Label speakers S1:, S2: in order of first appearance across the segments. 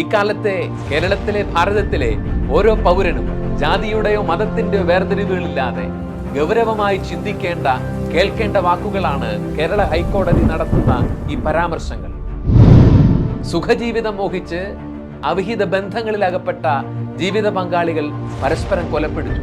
S1: ഇക്കാലത്തെ കേരളത്തിലെ ഭാരതത്തിലെ ഓരോ പൗരനും ജാതിയുടെയോ മതത്തിന്റെയോ വേർതിരിവുകളില്ലാതെ ഗൗരവമായി ചിന്തിക്കേണ്ട കേൾക്കേണ്ട വാക്കുകളാണ് കേരള ഹൈക്കോടതി നടത്തുന്ന ഈ പരാമർശങ്ങൾ. സുഖജീവിതം മോഹിച്ച് അവിഹിത ബന്ധങ്ങളിൽ അകപ്പെട്ട ജീവിത പങ്കാളികൾ പരസ്പരം കൊലപ്പെടുത്തു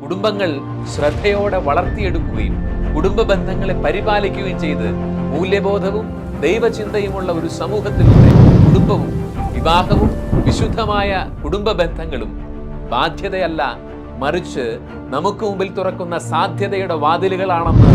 S1: കുടുംബങ്ങൾ ശ്രദ്ധയോടെ വളർത്തിയെടുക്കുകയും കുടുംബ ബന്ധങ്ങളെ പരിപാലിക്കുകയും ചെയ്ത് മൂല്യബോധവും ദൈവചിന്തയുമുള്ള ഒരു സമൂഹത്തിലൂടെ കുടുംബവും വിവാഹവും വിശുദ്ധമായ കുടുംബ ബന്ധങ്ങളും ബാധ്യതയല്ല മറിച്ച് നമുക്ക് മുമ്പിൽ തുറക്കുന്ന സാധ്യതയുടെ വാതിലുകളാണെന്ന്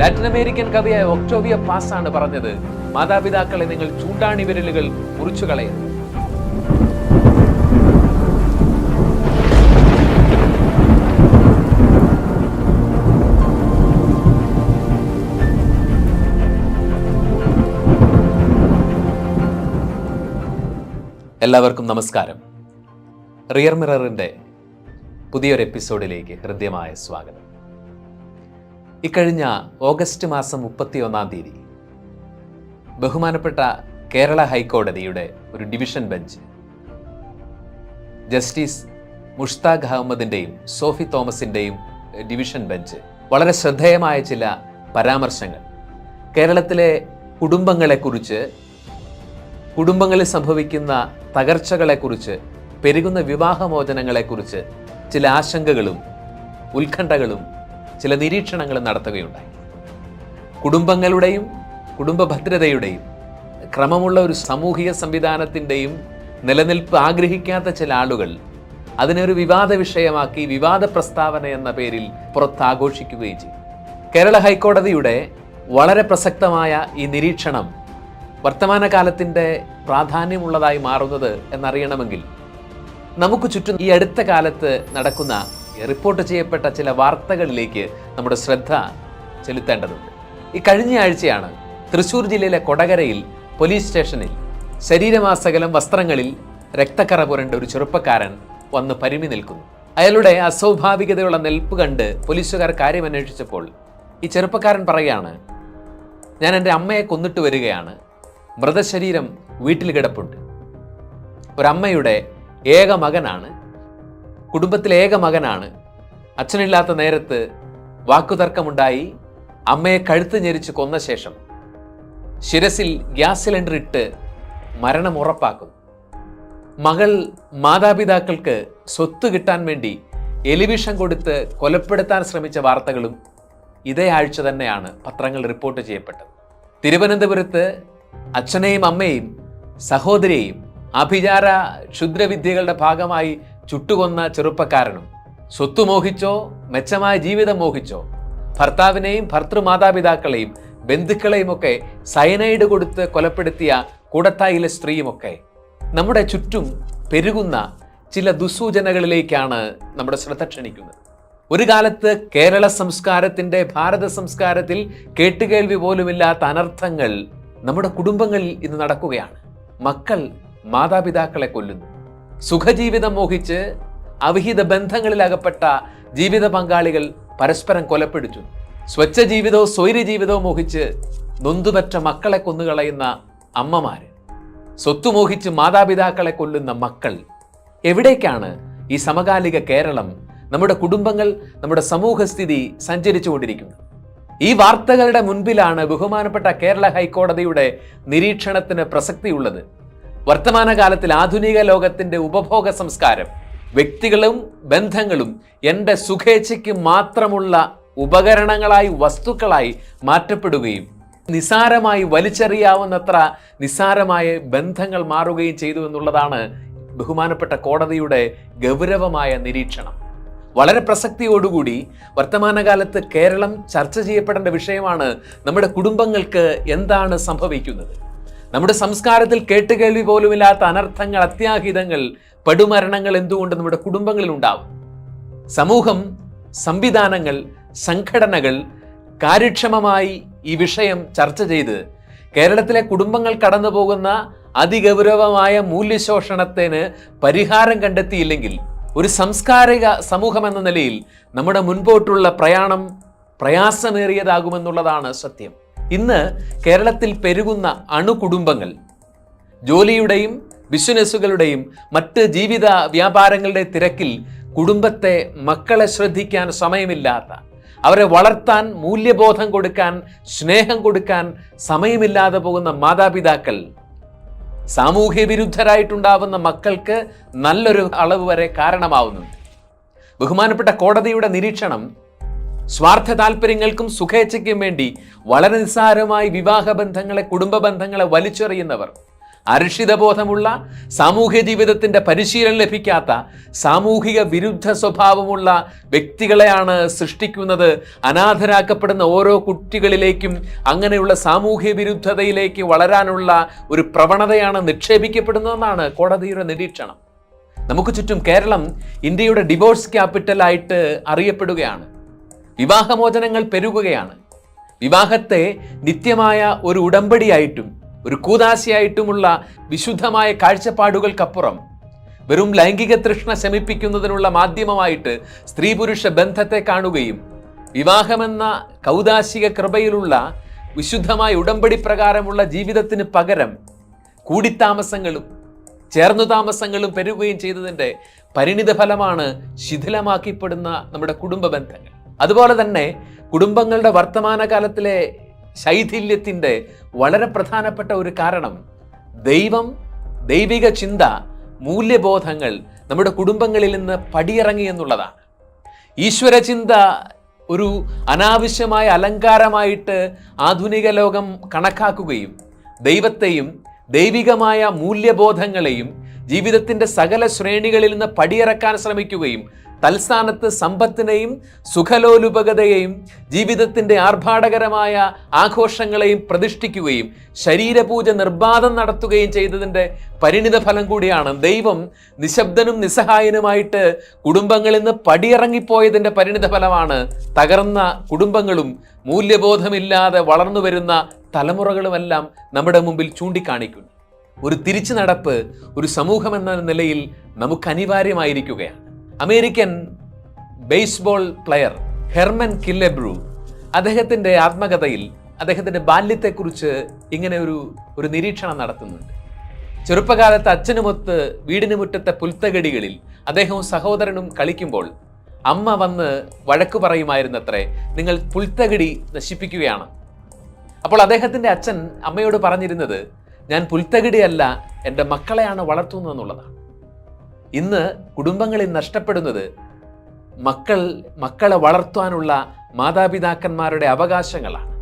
S1: ലാറ്റിൻ അമേരിക്കൻ കവിയായ ഒക്ടോവിയ പാസ് ആണ് പറഞ്ഞത്. മാതാപിതാക്കളെ നിങ്ങൾ ചൂണ്ടാണി വിരലുകൾ മുറിച്ചു കളയരുത് എല്ലാവർക്കും നമസ്കാരം. റിയർ മിററിന്റെ പുതിയൊരു എപ്പിസോഡിലേക്ക് ഹൃദ്യമായ സ്വാഗതം. ഇക്കഴിഞ്ഞ ഓഗസ്റ്റ് മാസം മുപ്പത്തിയൊന്നാം തീയതി ബഹുമാനപ്പെട്ട കേരള ഹൈക്കോടതിയുടെ ഒരു ഡിവിഷൻ ബെഞ്ച് ജസ്റ്റിസ് മുഷ്താഖ് അഹമ്മദിന്റെയും സോഫി തോമസിന്റെയും ഡിവിഷൻ ബെഞ്ച് വളരെ ശ്രദ്ധേയമായ ചില പരാമർശങ്ങൾ. കേരളത്തിലെ കുടുംബങ്ങളെക്കുറിച്ച് കുടുംബങ്ങളിൽ സംഭവിക്കുന്ന തകർച്ചകളെക്കുറിച്ച് പെരുകുന്ന വിവാഹമോചനങ്ങളെക്കുറിച്ച് ചില ആശങ്കകളും ഉത്കണ്ഠകളും ചില നിരീക്ഷണങ്ങളും നടത്തുകയുണ്ടായി. കുടുംബങ്ങളുടെയും കുടുംബ ഭദ്രതയുടെയും ക്രമമുള്ള ഒരു സാമൂഹിക സംവിധാനത്തിന്റെയും നിലനിൽപ്പ് ആഗ്രഹിക്കാത്ത ചില ആളുകൾ അതിനെ ഒരു വിവാദ വിഷയമാക്കി വിവാദ പ്രസ്താവന എന്ന പേരിൽ പുറത്താഘോഷിക്കുകയും ചെയ്തു. കേരള ഹൈക്കോടതിയുടെ വളരെ പ്രസക്തമായ ഈ നിരീക്ഷണം വർത്തമാനകാലത്തിന്റെ പ്രാധാന്യമുള്ളതായി മാറുന്നത് എന്നറിയണമെങ്കിൽ നമുക്ക് ചുറ്റും ഈ അടുത്ത കാലത്ത് നടക്കുന്ന റിപ്പോർട്ട് ചെയ്യപ്പെട്ട ചില വാർത്തകളിലേക്ക് നമ്മുടെ ശ്രദ്ധ ചെലുത്തേണ്ടതുണ്ട്. ഈ കഴിഞ്ഞ ആഴ്ചയാണ് തൃശൂർ ജില്ലയിലെ കൊടകരയിൽ പോലീസ് സ്റ്റേഷനിൽ ശരീരമാസകലം വസ്ത്രങ്ങളിൽ രക്തക്കറ പുരണ്ട ഒരു ചെറുപ്പക്കാരൻ വന്ന് പരിമി നിൽക്കുന്നു. അയാളുടെ അസ്വാഭാവികതയുള്ള നിൽപ്പ് കണ്ട് പോലീസുകാർ കാര്യം അന്വേഷിച്ചപ്പോൾ ഈ ചെറുപ്പക്കാരൻ പറയുകയാണ് ഞാൻ എന്റെ അമ്മയെ കൊന്നിട്ട് വരികയാണ്. മൃതശരീരം വീട്ടിൽ കിടപ്പുണ്ട്. ഒരമ്മയുടെ ഏക മകനാണ്. കുടുംബത്തിലെ ഏക മകനാണ്. അച്ഛനില്ലാത്ത നേരത്ത് വാക്കുതർക്കമുണ്ടായി അമ്മയെ കഴുത്ത് ഞെരിച്ച് കൊന്ന ശേഷം ശിരസിൽ ഗ്യാസ് സിലിണ്ടർ ഇട്ട് മരണം ഉറപ്പാക്കുന്നു. മകൾ മാതാപിതാക്കൾക്ക് സ്വത്ത് കിട്ടാൻ വേണ്ടി എലിവിഷം കൊടുത്ത് കൊലപ്പെടുത്താൻ ശ്രമിച്ച വാർത്തകളും ഇതേ ആഴ്ച തന്നെയാണ് പത്രങ്ങൾ റിപ്പോർട്ട് ചെയ്യപ്പെട്ടത്. തിരുവനന്തപുരത്ത് അച്ഛനെയും അമ്മയെയും സഹോദരിയെയും അഭിചാര ക്ഷുദ്രവിദ്യകളുടെ ഭാഗമായി ചുട്ടുകൊന്ന ചെറുപ്പക്കാരനും സ്വത്ത് മോഹിച്ചോ മെച്ചമായ ജീവിതം മോഹിച്ചോ ഭർത്താവിനെയും ഭർത്തൃമാതാപിതാക്കളെയും ബന്ധുക്കളെയും ഒക്കെ സയനൈഡ് കൊടുത്ത് കൊലപ്പെടുത്തിയ കൂടത്തായിലെ സ്ത്രീയുമൊക്കെ നമ്മുടെ ചുറ്റും പെരുകുന്ന ചില ദുസൂചനകളിലേക്കാണ് നമ്മുടെ ശ്രദ്ധ ക്ഷണിക്കുന്നത്. ഒരു കാലത്ത് കേരള സംസ്കാരത്തിന്റെ ഭാരത സംസ്കാരത്തിൽ കേട്ടുകേൾവി പോലുമില്ലാത്ത അനർത്ഥങ്ങൾ നമ്മുടെ കുടുംബങ്ങളിൽ ഇന്ന് നടക്കുകയാണ്. മക്കൾ മാതാപിതാക്കളെ കൊല്ലുന്നു. സുഖജീവിതം മോഹിച്ച് അവിഹിത ബന്ധങ്ങളിൽ അകപ്പെട്ട ജീവിത പങ്കാളികൾ പരസ്പരം കൊലപ്പെടുത്തു സ്വച്ഛ ജീവിതവും സ്വൈര്യ ജീവിതവും മോഹിച്ച് നൊന്തുപറ്റ മക്കളെ കൊന്നുകളയുന്ന അമ്മമാര് സ്വത്ത് മോഹിച്ച് മാതാപിതാക്കളെ കൊല്ലുന്ന മക്കൾ. എവിടേക്കാണ് ഈ സമകാലിക കേരളം നമ്മുടെ കുടുംബങ്ങൾ നമ്മുടെ സമൂഹസ്ഥിതി സഞ്ചരിച്ചു കൊണ്ടിരിക്കുന്നത് ഈ വാർത്തകളുടെ മുൻപിലാണ് ബഹുമാനപ്പെട്ട കേരള ഹൈക്കോടതിയുടെ നിരീക്ഷണത്തിന് പ്രസക്തിയുള്ളത്. വർത്തമാനകാലത്തിൽ ആധുനിക ലോകത്തിന്റെ ഉപഭോഗ സംസ്കാരം വ്യക്തികളും ബന്ധങ്ങളും എന്റെ സുഖേച്ഛയ്ക്ക് മാത്രമുള്ള ഉപകരണങ്ങളായി വസ്തുക്കളായി മാറ്റപ്പെടുകയും നിസാരമായി വലിച്ചെറിയാവുന്നത്ര നിസാരമായ ബന്ധങ്ങൾ മാറുകയും ചെയ്തു എന്നുള്ളതാണ് ബഹുമാനപ്പെട്ട കോടതിയുടെ ഗൗരവമായ നിരീക്ഷണം. വളരെ പ്രസക്തിയോടുകൂടി വർത്തമാനകാലത്ത് കേരളം ചർച്ച ചെയ്യപ്പെടേണ്ട വിഷയമാണ് നമ്മുടെ കുടുംബങ്ങൾക്ക് എന്താണ് സംഭവിക്കുന്നത്? നമ്മുടെ സംസ്കാരത്തിൽ കേട്ടുകേൾവി പോലുമില്ലാത്ത അനർത്ഥങ്ങൾ അത്യാഹിതങ്ങൾ പടുമരണങ്ങൾ എന്തുകൊണ്ട് നമ്മുടെ കുടുംബങ്ങളിൽ ഉണ്ടാവും? സമൂഹം സംവിധാനങ്ങൾ സംഘടനകൾ കാര്യക്ഷമമായി ഈ വിഷയം ചർച്ച ചെയ്ത് കേരളത്തിലെ കുടുംബങ്ങൾ കടന്നു പോകുന്ന അതിഗൗരവമായ മൂല്യശോഷണത്തിന് പരിഹാരം കണ്ടെത്തിയില്ലെങ്കിൽ ഒരു സംസ്കാരിക സമൂഹം എന്ന നിലയിൽ നമ്മുടെ മുൻപോട്ടുള്ള പ്രയാണം പ്രയാസമേറിയതാകുമെന്നുള്ളതാണ് സത്യം. ഇന്ന് കേരളത്തിൽ പെരുകുന്ന അണുകുടുംബങ്ങൾ ജോലിയുടെയും ബിസിനസ്സുകളുടെയും മറ്റ് ജീവിത വ്യാപാരങ്ങളുടെ തിരക്കിൽ കുടുംബത്തെ മക്കളെ ശ്രദ്ധിക്കാൻ സമയമില്ലാത്ത അവരെ വളർത്താൻ മൂല്യബോധം കൊടുക്കാൻ സ്നേഹം കൊടുക്കാൻ സമയമില്ലാതെ പോകുന്ന മാതാപിതാക്കൾ സാമൂഹ്യ വിരുദ്ധരായിട്ടുണ്ടാവുന്ന മക്കൾക്ക് നല്ലൊരു അളവ് വരെ കാരണമാവുന്നുണ്ട്. ബഹുമാനപ്പെട്ട കോടതിയുടെ നിരീക്ഷണം സ്വാർത്ഥ താല്പര്യങ്ങൾക്കും സുഖേച്ഛയ്ക്കും വേണ്ടി വളരെ നിസ്സാരമായി വിവാഹ ബന്ധങ്ങളെ കുടുംബ ബന്ധങ്ങളെ വലിച്ചെറിയുന്നവർ അരക്ഷിതബോധമുള്ള സാമൂഹ്യ ജീവിതത്തിന്റെ പരിശീലനം ലഭിക്കാത്ത സാമൂഹിക വിരുദ്ധ സ്വഭാവമുള്ള വ്യക്തികളെയാണ് സൃഷ്ടിക്കുന്നത്. അനാഥരാക്കപ്പെടുന്ന ഓരോ കുട്ടികളിലേക്കും അങ്ങനെയുള്ള സാമൂഹ്യ വിരുദ്ധതയിലേക്ക് വളരാനുള്ള ഒരു പ്രവണതയാണ് നിക്ഷേപിക്കപ്പെടുന്നതെന്നാണ് കോടതിയുടെ നിരീക്ഷണം. നമുക്ക് ചുറ്റും കേരളം ഇന്ത്യയുടെ ഡിവോഴ്സ് ക്യാപിറ്റലായിട്ട് അറിയപ്പെടുകയാണ്. വിവാഹമോചനങ്ങൾ പെരുകുകയാണ്. വിവാഹത്തെ നിത്യമായ ഒരു ഉടമ്പടിയായിട്ടും ഒരു കൂതാശയായിട്ടുമുള്ള വിശുദ്ധമായ കാഴ്ചപ്പാടുകൾക്കപ്പുറം വെറും ലൈംഗിക തൃഷ്ണ ശമിപ്പിക്കുന്നതിനുള്ള മാധ്യമമായിട്ട് സ്ത്രീ പുരുഷ ബന്ധത്തെ കാണുകയും വിവാഹമെന്ന കൗദാശിക കൃപയിലുള്ള വിശുദ്ധമായ ഉടമ്പടി പ്രകാരമുള്ള ജീവിതത്തിന് പകരം കൂടിത്താമസങ്ങളും ചേർന്നു താമസങ്ങളും പെരുകുകയും ചെയ്തതിന്റെ പരിണിത ഫലമാണ് ശിഥിലമാക്കിപ്പെടുന്ന നമ്മുടെ കുടുംബ ബന്ധങ്ങൾ. അതുപോലെ തന്നെ കുടുംബങ്ങളുടെ വർത്തമാനകാലത്തിലെ ശൈഥില്യത്തിന്റെ വളരെ പ്രധാനപ്പെട്ട ഒരു കാരണം ദൈവം ദൈവിക ചിന്ത മൂല്യബോധങ്ങൾ നമ്മുടെ കുടുംബങ്ങളിൽ നിന്ന് പടിയിറങ്ങി എന്നുള്ളതാണ്. ഈശ്വര ചിന്ത ഒരു അനാവശ്യമായ അലങ്കാരമായിട്ട് ആധുനിക ലോകം കണക്കാക്കുകയും ദൈവത്തെയും ദൈവികമായ മൂല്യബോധങ്ങളെയും ജീവിതത്തിന്റെ സകല ശ്രേണികളിൽ നിന്ന് പടിയിറക്കാൻ ശ്രമിക്കുകയും തൽസ്ഥാനത്ത് സമ്പത്തിനെയും സുഖലോലുപകതയെയും ജീവിതത്തിന്റെ ആർഭാടകരമായ ആഘോഷങ്ങളെയും പ്രതിഷ്ഠിക്കുകയും ശരീരപൂജ നിർബാധം നടത്തുകയും ചെയ്തതിന്റെ പരിണിത ഫലം കൂടിയാണ് ദൈവം നിശബ്ദനും നിസ്സഹായനുമായിട്ട് കുടുംബങ്ങളിൽ നിന്ന് പടിയിറങ്ങിപ്പോയതിന്റെ പരിണിത ഫലമാണ് തകർന്ന കുടുംബങ്ങളും മൂല്യബോധമില്ലാതെ വളർന്നു വരുന്ന തലമുറകളുമെല്ലാം നമ്മുടെ മുമ്പിൽ ചൂണ്ടിക്കാണിക്കുന്നു. ഒരു തിരിച്ചു നടപ്പ് ഒരു സമൂഹം എന്ന നിലയിൽ നമുക്ക് അനിവാര്യമായിരിക്കുകയാണ്. American baseball player Herman Killebrew അദ്ദേഹത്തിന്റെ ആത്മകഥയിൽ അദ്ദേഹത്തിന്റെ ബാല്യത്തെക്കുറിച്ച് ഇങ്ങനെ ഒരു ഒരു നിരീക്ഷണം നടത്തുന്നുണ്ട്. ചെറുപ്പകാലത്ത് അച്ഛനുമൊത്ത് വീടിന് മുറ്റത്തെ പുൽത്തകടികളിൽ അദ്ദേഹവും സഹോദരനും കളിക്കുമ്പോൾ അമ്മ വന്ന് വഴക്കു പറയുമായിരുന്നത്രേ നിങ്ങൾ പുൽത്തകടി നശിപ്പിക്കുകയാണ്. അപ്പോൾ അദ്ദേഹത്തിന്റെ അച്ഛൻ അമ്മയോട് പറഞ്ഞിരുന്നത് ഞാൻ പുൽത്തകിടിയല്ല എന്റെ മക്കളെയാണ് വളർത്തുന്നത് എന്നുള്ളതാണ് ഇന്ന് കുടുംബങ്ങളിൽ നഷ്ടപ്പെടുന്നത് മക്കൾ മക്കളെ വളർത്താനുള്ള മാതാപിതാക്കന്മാരുടെ അവകാശങ്ങളാണ്.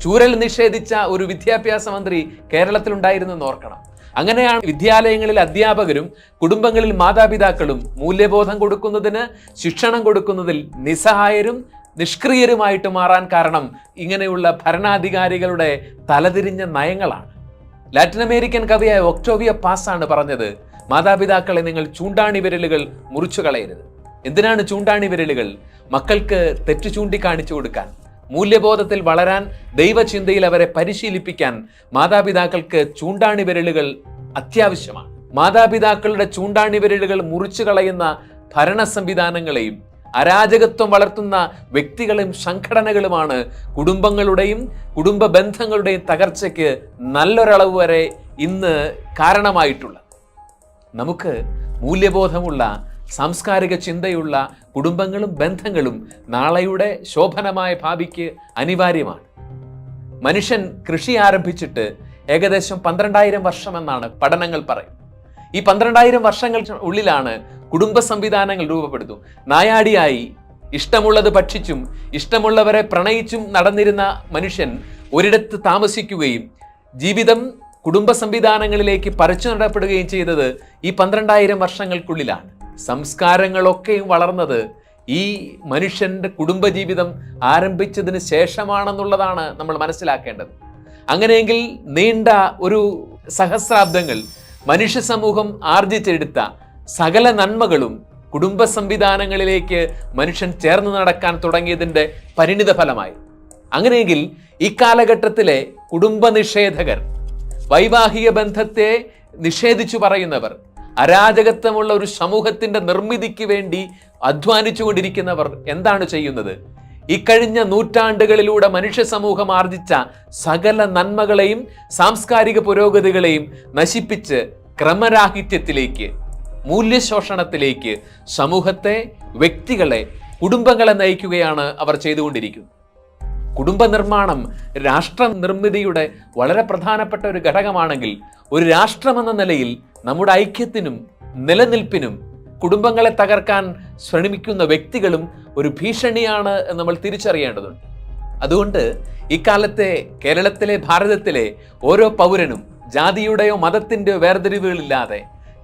S1: ചൂരൽ നിഷേധിച്ച ഒരു വിദ്യാഭ്യാസ മന്ത്രി കേരളത്തിലുണ്ടായിരുന്നെന്ന് ഓർക്കണം. അങ്ങനെയാണ് വിദ്യാലയങ്ങളിൽ അധ്യാപകരും കുടുംബങ്ങളിൽ മാതാപിതാക്കളും മൂല്യബോധം കൊടുക്കുന്നതിന് ശിക്ഷണം കൊടുക്കുന്നതിൽ നിസ്സഹായരും നിഷ്ക്രിയരുമായിട്ട് മാറാൻ കാരണം ഇങ്ങനെയുള്ള ഭരണാധികാരികളുടെ തലതിരിഞ്ഞ നയങ്ങളാണ്. ലാറ്റിൻ അമേരിക്കൻ കവിയായ ഒക്ടോവിയ പാസാണ് പറഞ്ഞത്. മാതാപിതാക്കളെ നിങ്ങൾ ചൂണ്ടാണി വിരലുകൾ മുറിച്ചു കളയരുത്. എന്തിനാണ് ചൂണ്ടാണി വിരലുകൾ? മക്കൾക്ക് തെറ്റു ചൂണ്ടിക്കാണിച്ചു കൊടുക്കാൻ മൂല്യബോധത്തിൽ വളരാൻ ദൈവചിന്തയിൽ അവരെ പരിശീലിപ്പിക്കാൻ മാതാപിതാക്കൾക്ക് ചൂണ്ടാണി വിരലുകൾ അത്യാവശ്യമാണ്. മാതാപിതാക്കളുടെ ചൂണ്ടാണി വിരലുകൾ മുറിച്ചു കളയുന്ന ഭരണ സംവിധാനങ്ങളെയും അരാജകത്വം വളർത്തുന്ന വ്യക്തികളും സംഘടനകളുമാണ്. കുടുംബങ്ങളുടെയും കുടുംബ ബന്ധങ്ങളുടെയും തകർച്ചയ്ക്ക് നല്ലൊരളവ് വരെ ഇന്ന് കാരണമായിട്ടുള്ളത്. നമുക്ക് മൂല്യബോധമുള്ള സാംസ്കാരിക ചിന്തയുള്ള കുടുംബങ്ങളും ബന്ധങ്ങളും നാളെയുടെ ശോഭനമായ ഭാവിക്ക് അനിവാര്യമാണ്. മനുഷ്യൻ കൃഷി ആരംഭിച്ചിട്ട് ഏകദേശം പന്ത്രണ്ടായിരം വർഷമെന്നാണ് പഠനങ്ങൾ പറയും ഈ പന്ത്രണ്ടായിരം വർഷങ്ങൾ ഉള്ളിലാണ് കുടുംബ സംവിധാനങ്ങൾ രൂപപ്പെടുത്തു നായാടിയായി ഇഷ്ടമുള്ളത് ഭക്ഷിച്ചും ഇഷ്ടമുള്ളവരെ പ്രണയിച്ചും നടന്നിരുന്ന മനുഷ്യൻ ഒരിടത്ത് താമസിക്കുകയും ജീവിതം കുടുംബ സംവിധാനങ്ങളിലേക്ക് പറിച്ചു നടപ്പെടുകയും ചെയ്തത് ഈ പന്ത്രണ്ടായിരം വർഷങ്ങൾക്കുള്ളിലാണ്. സംസ്കാരങ്ങളൊക്കെയും വളർന്നത് ഈ മനുഷ്യന്റെ കുടുംബജീവിതം ആരംഭിച്ചതിന് ശേഷമാണെന്നുള്ളതാണ് നമ്മൾ മനസ്സിലാക്കേണ്ടത്. അങ്ങനെയെങ്കിൽ നീണ്ട ഒരു സഹസ്രാബ്ദങ്ങൾ മനുഷ്യ സമൂഹം ആർജിച്ചെടുത്ത സകല നന്മകളും കുടുംബ സംവിധാനങ്ങളിലേക്ക് മനുഷ്യൻ ചേർന്ന് നടക്കാൻ തുടങ്ങിയതിന്റെ പരിണിത ഫലമായി. അങ്ങനെയെങ്കിൽ ഈ കാലഘട്ടത്തിലെ കുടുംബ നിഷേധകർ വൈവാഹിക ബന്ധത്തെ നിഷേധിച്ചു പറയുന്നവർ അരാജകത്വമുള്ള ഒരു സമൂഹത്തിന്റെ നിർമ്മിതിക്ക് വേണ്ടി അധ്വാനിച്ചുകൊണ്ടിരിക്കുന്നവർ എന്താണ് ചെയ്യുന്നത്? ഇക്കഴിഞ്ഞ നൂറ്റാണ്ടുകളിലൂടെ മനുഷ്യ സമൂഹം ആർജിച്ച സകല നന്മകളെയും സാംസ്കാരിക പുരോഗതികളെയും നശിപ്പിച്ച് ക്രമരാഹിത്യത്തിലേക്ക് മൂല്യശോഷണത്തിലേക്ക് സമൂഹത്തെ വ്യക്തികളെ കുടുംബങ്ങളെ നയിക്കുകയാണ് അവർ ചെയ്തുകൊണ്ടിരിക്കുന്നത്. കുടുംബ നിർമ്മാണം രാഷ്ട്ര നിർമ്മിതിയുടെ വളരെ പ്രധാനപ്പെട്ട ഒരു ഘടകമാണെങ്കിൽ ഒരു രാഷ്ട്രമെന്ന നിലയിൽ നമ്മുടെ ഐക്യത്തിനും നിലനിൽപ്പിനും കുടുംബങ്ങളെ തകർക്കാൻ ശ്രമിക്കുന്ന വ്യക്തികളും ഒരു ഭീഷണിയാണ് എന്ന് നമ്മൾ തിരിച്ചറിയേണ്ടതുണ്ട്. അതുകൊണ്ട് ഇക്കാലത്തെ കേരളത്തിലെ ഭാരതത്തിലെ ഓരോ പൗരനും ജാതിയുടെയോ മതത്തിന്റെയോ വേർതിരിവുകളില്ലാതെ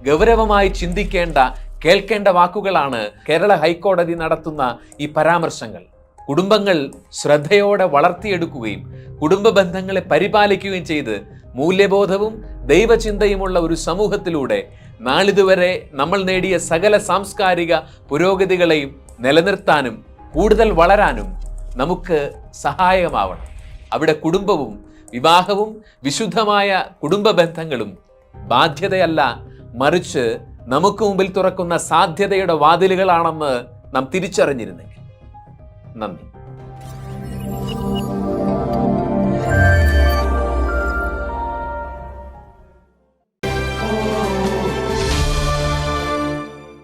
S1: ഗൗരവമായി ചിന്തിക്കേണ്ട കേൾക്കേണ്ട വാക്കുകളാണ് കേരള ഹൈക്കോടതി നടത്തുന്ന ഈ പരാമർശങ്ങൾ. കുടുംബങ്ങൾ ശ്രദ്ധയോടെ വളർത്തിയെടുക്കുകയും കുടുംബ ബന്ധങ്ങളെ പരിപാലിക്കുകയും ചെയ്ത് മൂല്യബോധവും ദൈവചിന്തയുമുള്ള ഒരു സമൂഹത്തിലൂടെ നാളിതുവരെ നമ്മൾ നേടിയ സകല സാംസ്കാരിക പുരോഗതികളെയും നിലനിർത്താനും കൂടുതൽ വളരാനും നമുക്ക് സഹായകമാവണം. അവിടെ കുടുംബവും വിവാഹവും വിശുദ്ധമായ കുടുംബ ബന്ധങ്ങളും ബാധ്യതയല്ല. മറിച്ച് നമുക്ക് മുമ്പിൽ തുറക്കുന്ന സാധ്യതയുടെ വാതിലുകളാണെന്ന് നാം തിരിച്ചറിഞ്ഞിരുന്നെങ്കിൽ. നന്ദി.